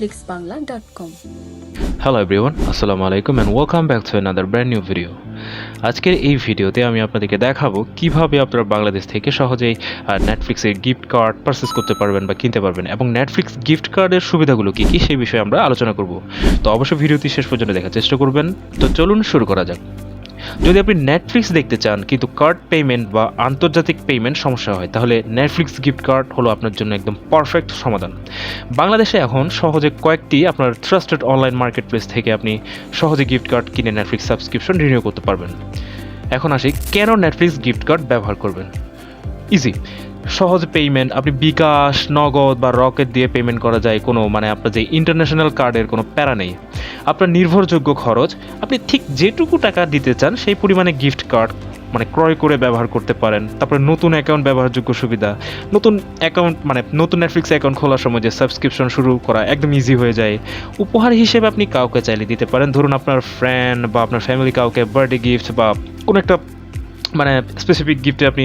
www.flixbangla.com hello everyone আসসালামু আলাইকুম and welcome back to another brand new video আজকের এই ভিডিওতে আমি আপনাদেরকে দেখাবো কীভাবে আপনারা বাংলাদেশ থেকে সহজেই নেটফ্লিক্সের গিফট কার্ড পারচেস করতে পারবেন বা কিনতে পারবেন এবং নেটফ্লিক্স গিফট কার্ডের সুবিধাগুলো কী কী সেই বিষয়ে আমরা আলোচনা করব। তো অবশ্যই ভিডিওটি শেষ পর্যন্ত দেখার চেষ্টা করবেন। তো চলুন শুরু করা যাক। যদি আপনি নেটফ্লিক্স দেখতে চান, কিন্তু কার্ড পেমেন্ট বা আন্তর্জাতিক পেমেন্ট সমস্যা হয়, তাহলে নেটফ্লিক্স গিফট কার্ড হলো আপনার জন্য একদম পারফেক্ট সমাধান। বাংলাদেশে এখন সহজে কয়েকটি আপনার ট্রাস্টেড অনলাইন মার্কেট প্লেস থেকে আপনি সহজে গিফট কার্ড কিনে নেটফ্লিক্স সাবস্ক্রিপশন রিনিউ করতে পারবেন। এখন আসি, কেন নেটফ্লিক্স গিফট কার্ড ব্যবহার করবেন? ইজি সহজ পেমেন্ট আপনি বিকাশ, নগদ বা রকেট দিয়ে পেমেন্ট করা যায় কোনো মানে আপনার যে ইন্টারন্যাশনাল কার্ডের কোনো প্যারা নেই। আপনার নির্ভরযোগ্য খরচ, আপনি ঠিক যেটুকু টাকা দিতে চান সেই পরিমাণে গিফট কার্ড মানে ক্রয় করে ব্যবহার করতে পারেন। তারপরে নতুন অ্যাকাউন্ট ব্যবহারযোগ্য সুবিধা। নতুন অ্যাকাউন্ট মানে নতুন নেটফ্লিক্স অ্যাকাউন্ট খোলার সময় যে সাবস্ক্রিপশন শুরু করা একদম ইজি হয়ে যায়। উপহার হিসেবে আপনি কাউকে চাইলে দিতে পারেন। ধরুন আপনার ফ্রেন্ড বা আপনার ফ্যামিলি কাউকে বার্থডে গিফট বা কোনো একটা মানে স্পেসিফিক গিফটে আপনি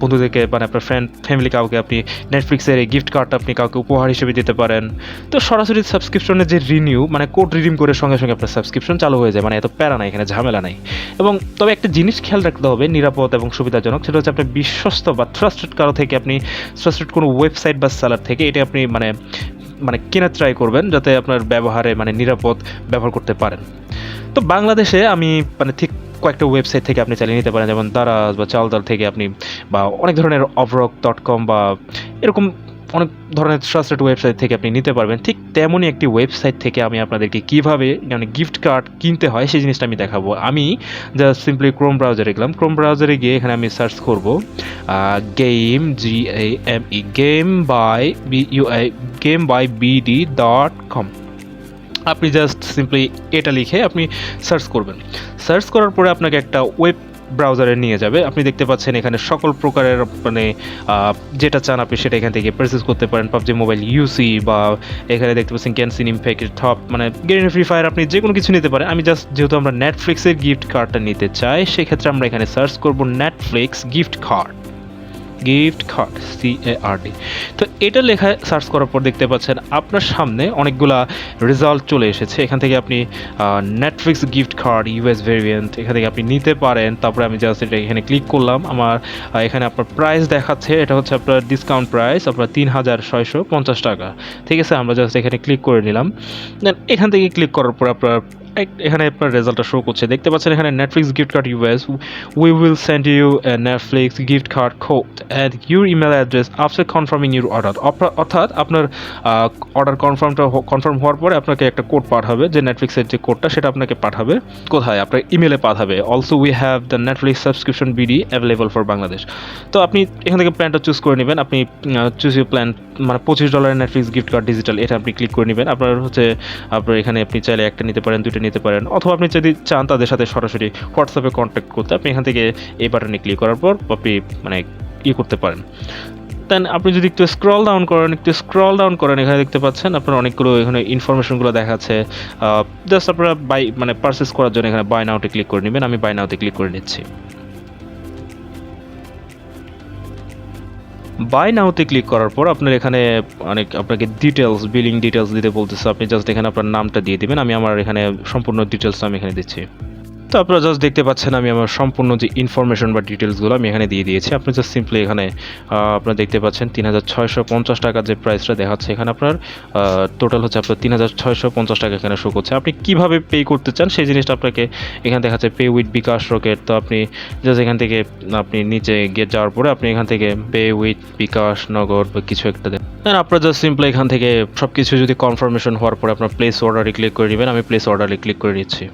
বন্ধুদেরকে মানে আপনার ফ্রেন্ড ফ্যামিলি কাউকে আপনি নেটফ্লিক্সের এই গিফট কার্ডটা আপনি কাউকে উপহার হিসেবে দিতে পারেন। তো সরাসরি সাবস্ক্রিপশনের যে রিনিউ মানে কোড রিডিম করে সঙ্গে সঙ্গে আপনার সাবস্ক্রিপশন চালু হয়ে যায়। মানে এত প্যারা নাই, এখানে ঝামেলা নাই। এবং তবে একটা জিনিস খেয়াল রাখতে হবে, নিরাপদ এবং সুবিধাজনক, সেটা হচ্ছে আপনার বিশ্বস্ত বা ট্রাস্টেড কারও থেকে আপনি ট্রাস্টেড কোনো ওয়েবসাইট বা সেলার থেকে এটা আপনি মানে মানে কেনার ট্রাই করবেন, যাতে আপনার ব্যবহারে মানে নিরাপদ ব্যবহার করতে পারেন। তো বাংলাদেশে আমি মানে ঠিক কয়েকটা ওয়েবসাইট থেকে আপনি চালিয়ে নিতে পারেন, যেমন দারাজ বা চালদাল থেকে আপনি, বা অনেক ধরনের অবরক ডট কম বা এরকম অনেক ধরনের ট্রাস্টেড ওয়েবসাইট থেকে আপনি নিতে পারবেন। ঠিক তেমনই একটি ওয়েবসাইট থেকে আমি আপনাদেরকে কীভাবে মানে গিফট কার্ড কিনতে হয়, সেই জিনিসটা আমি দেখাবো। আমি জাস্ট সিম্পলি ক্রোম ব্রাউজারে গেলাম। ক্রোম ব্রাউজারে গিয়ে এখানে আমি সার্চ করব game G M E game buy B U I game buy BD dot com আপনি জাস্ট সিম্পলি এটা লিখে আপনি সার্চ করবেন। সার্চ করার পরে আপনাকে একটা ওয়েব ব্রাউজারে নিয়ে যাবে। আপনি দেখতে পাচ্ছেন এখানে সকল প্রকারের মানে যেটা চান আপনি সেটা এখান থেকে পারচেস করতে পারেন। পাবজি মোবাইল ইউসি বা এখানে দেখতে পাচ্ছেন ক্যানসিন ইম্প্যাক্ট টপ মানে গেম ফ্রি ফায়ার আপনি যে কোনো কিছু নিতে পারেন। আমি জাস্ট যেহেতু আমরা নেটফ্লিক্সের গিফট কার্ডটা নিতে চাই, সেক্ষেত্রে আমরা এখানে সার্চ করব Netflix gift card gift card C A R D তো এটা লেখা সার্চ করার পর দেখতে পাচ্ছেন আপনার সামনে অনেকগুলা রেজাল্ট চলে এসেছে। এখান থেকে আপনি Netflix gift card US variant এখান থেকে আপনি নিতে পারেন। তারপরে আমি জাস্ট এটা এখানে ক্লিক করলাম। আমার এখানে আপনার প্রাইস দেখাচ্ছে। এটা হচ্ছে আপনার ডিসকাউন্ট প্রাইস আপনার তিন হাজার ছয়শো পঞ্চাশ টাকা। ঠিক আছে? আমরা জাস্ট এখানে ক্লিক করে নিলাম। দেন এখান থেকে ক্লিক করার পর আপনার এখানে আপনার রেজাল্টটা শো করছে। দেখতে পাচ্ছেন এখানে Netflix gift card US we will send you Netflix gift card code at your email address after confirming your order অর্থাৎ আপনার অর্ডার কনফার্মটা কনফার্ম হওয়ার পরে আপনাকে একটা কোড পাঠাবে, যে নেটফ্লিক্সের যে কোডটা সেটা আপনাকে পাঠাবে। কোথায়? আপনার ইমেলে পাঠাবে। Also we have the Netflix subscription BD available for Bangladesh তো আপনি এখান থেকে প্ল্যানটা চুজ করে নেবেন। আপনি চুজ ইউর প্ল্যান মানে পঁচিশ ডলারের নেটফ্লিক্স গিফট কার্ড ডিজিটাল এটা আপনি ক্লিক করে নেবেন। আপনার হচ্ছে, আপনার এখানে আপনি চাইলে একটা নিতে পারেন দুটো নিতে পারেন। অথবা আপনি যদি চান তাদের সাথে সরাসরি হোয়াটসঅ্যাপে কন্ট্যাক্ট করতে, আপনি এখান থেকে এই বাটনে ক্লিক করার পর আপনি মানে ই করতে পারেন। দেন আপনি যদি একটু স্ক্রল ডাউন করেন, একটু স্ক্রল ডাউন করেন, এখানে দেখতে পাচ্ছেন আপনার অনেকগুলো এখানে ইনফরমেশনগুলো দেখাচ্ছে। জাস্ট আপনারা বাই মানে পারচেস করার জন্য এখানে বাই নাওতে ক্লিক করে নেবেন। আমি বাই নাওতে ক্লিক করে নিচ্ছি। বাই নাওতে ক্লিক করার পর আপনার এখানে অনেক আপনাকে ডিটেলস বিলিং ডিটেলস দিতে বলতেছে। আপনি জাস্ট এখানে আপনার নামটা দিয়ে দেবেন। আমি আমার এখানে সম্পূর্ণ ডিটেলসটা আমি এখানে দিচ্ছি। তো আপনারা জাস্ট দেখতে পাচ্ছেন আমি আমার সম্পূর্ণ যে ইনফরমেশন বা ডিটেলসগুলো আমি এখানে দিয়ে দিয়েছি। আপনি জাস্ট সিম্পলি এখানে আপনারা দেখতে পাচ্ছেন তিন হাজার ছয়শো পঞ্চাশ টাকার যে প্রাইসটা দেখাচ্ছে এখানে আপনার টোটাল হচ্ছে আপনার তিন হাজার ছয়শো পঞ্চাশ টাকা এখানে শো করছে। আপনি কীভাবে পে করতে চান সেই জিনিসটা আপনাকে এখানে দেখাচ্ছে। পে উইথ বিকাশ রকেট তো আপনি জাস্ট এখান থেকে আপনি নিচে গিয়ে যাওয়ার পরে আপনি এখান থেকে পে উইথ বিকাশ নগর বা কিছু একটা দেন। দেন আপনার জাস্ট সিম্পলি এখান থেকে সব কিছু যদি কনফার্মেশন হওয়ার পরে আপনার প্লেস অর্ডারে ক্লিক করে নেবেন। আমি প্লেস অর্ডারে ক্লিক করে নিচ্ছি।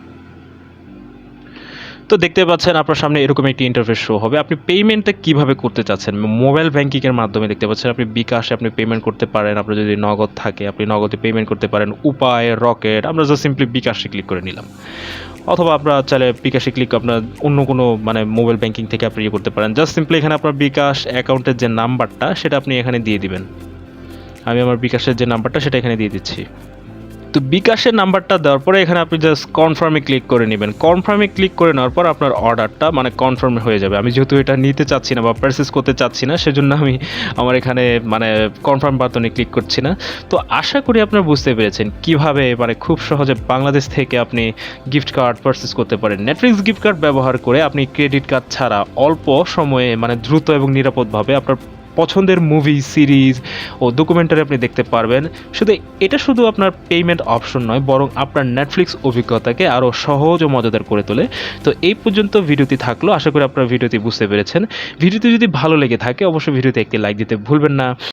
তো দেখতে পাচ্ছেন আপনার সামনে এরকম একটি ইন্টারফেস শো হবে। আপনি পেমেন্টটা কীভাবে করতে চাচ্ছেন? মোবাইল ব্যাঙ্কিংয়ের মাধ্যমে দেখতে পাচ্ছেন, আপনি বিকাশে আপনি পেমেন্ট করতে পারেন, আপনার যদি নগদ থাকে, আপনি নগদে পেমেন্ট করতে পারেন, উপায় রকেট আমরা জাস্ট সিম্পলি বিকাশে ক্লিক করে নিলাম। অথবা আপনার চাইলে বিকাশে ক্লিক আপনার অন্য কোনো মানে মোবাইল ব্যাঙ্কিং থেকে আপনি ইয়ে করতে পারেন। জাস্ট সিম্পলি এখানে আপনার বিকাশ অ্যাকাউন্টের যে নাম্বারটা সেটা আপনি এখানে দিয়ে দিবেন। আমি আমার বিকাশের যে নাম্বারটা সেটা এখানে দিয়ে দিচ্ছি। তো বিকাশের নাম্বারটা দেওয়ার পরে এখানে আপনি জাস্ট কনফার্মে ক্লিক করে নেবেন। কনফার্মে ক্লিক করে নেওয়ার পর আপনার অর্ডারটা মানে কনফার্ম হয়ে যাবে। আমি যেহেতু এটা নিতে চাচ্ছি না বা পারচেস করতে চাচ্ছি না, সেজন্য আমি আমার এখানে মানে কনফার্ম বাটনে ক্লিক করছি না। তো আশা করি আপনারা বুঝতে পেরেছেন কীভাবে মানে খুব সহজে বাংলাদেশ থেকে আপনি গিফট কার্ড পারচেস করতে পারেন। নেটফ্লিক্স গিফট কার্ড ব্যবহার করে আপনি ক্রেডিট কার্ড ছাড়া অল্প সময়ে মানে দ্রুত এবং নিরাপদভাবে আপনার পছন্দের মুভি সিরিজ ও ডকুমেন্টারি আপনি দেখতে পারবেন। শুধু এটা শুধু আপনার পেমেন্ট অপশন নয়, বরং আপনার নেটফ্লিক্স অভিজ্ঞতাকে আরও সহজ ও মজাদার করে তোলে। তো এই পর্যন্ত ভিডিওটি থাকল, আশা করি আপনার ভিডিওটি বুঝতে পেরেছেন। ভিডিওটি যদি ভালো লেগে থাকে, অবশ্যই ভিডিওতে একটি লাইক দিতে ভুলবেন না।